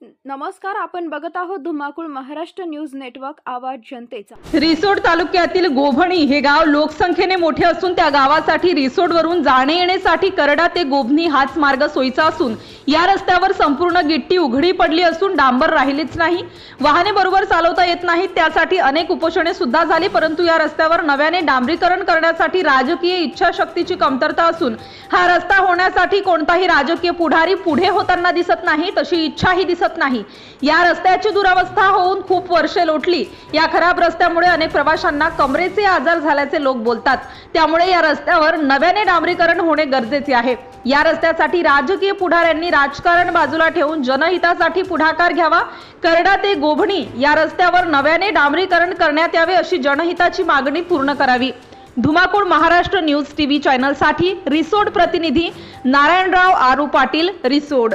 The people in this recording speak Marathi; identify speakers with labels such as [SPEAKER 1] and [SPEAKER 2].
[SPEAKER 1] नमस्कार आपण बघत आहोत धुमाकूळ महाराष्ट्र न्यूज नेटवर्क आवाज जनतेचा.
[SPEAKER 2] रिसोड तालुक्यातील गोभणी हे गाव लोकसंख्येने मोठे असून त्या गावासाठी रिसोडवरून जाणे येण्यासाठी करडा ते गोभणी हाच मार्ग सोयीचा असून या रस्त्यावर संपूर्ण गिट्टी उघडी पडली असून डांबर राहिलीच नाही. वाहने बरोबर चालवता येत नाहीत त्यासाठी अनेक उपोषणे सुद्धा झाली परंतु या रस्त्यावर नव्याने डांबरीकरण करण्यासाठी राजकीय इच्छाशक्तीची कमतरता असून हा रस्ता होण्यासाठी कोणताही राजकीय पुढारी पुढे होताना दिसत नाही तशी इच्छाही दिसत नाही. या रस्त्याची दुरावस्था होऊन खूप वर्षे लोटली. या खराब रस्त्यामुळे अनेक प्रवाशांना कमरेचे आजार झाल्याचे लोक बोलतात. त्यामुळे या रस्त्यावर नव्याने डांबरीकरण होणे गरजेचे आहे. या रस्त्यासाठी राजकीय पुढाऱ्यांनी राजकारण बाजूला ठेवून जनहितासाठी पुढाकार घ्यावा. करडा ते गोभणी या रस्त्यावर नव्याने डांबरीकरण करण्यात यावे अशी जनहिताची मागणी पूर्ण करावी. धुमाकूळ महाराष्ट्र न्यूज टीव्ही चॅनलसाठी रिसोड प्रतिनिधी नारायणराव आरू पाटील रिसोड.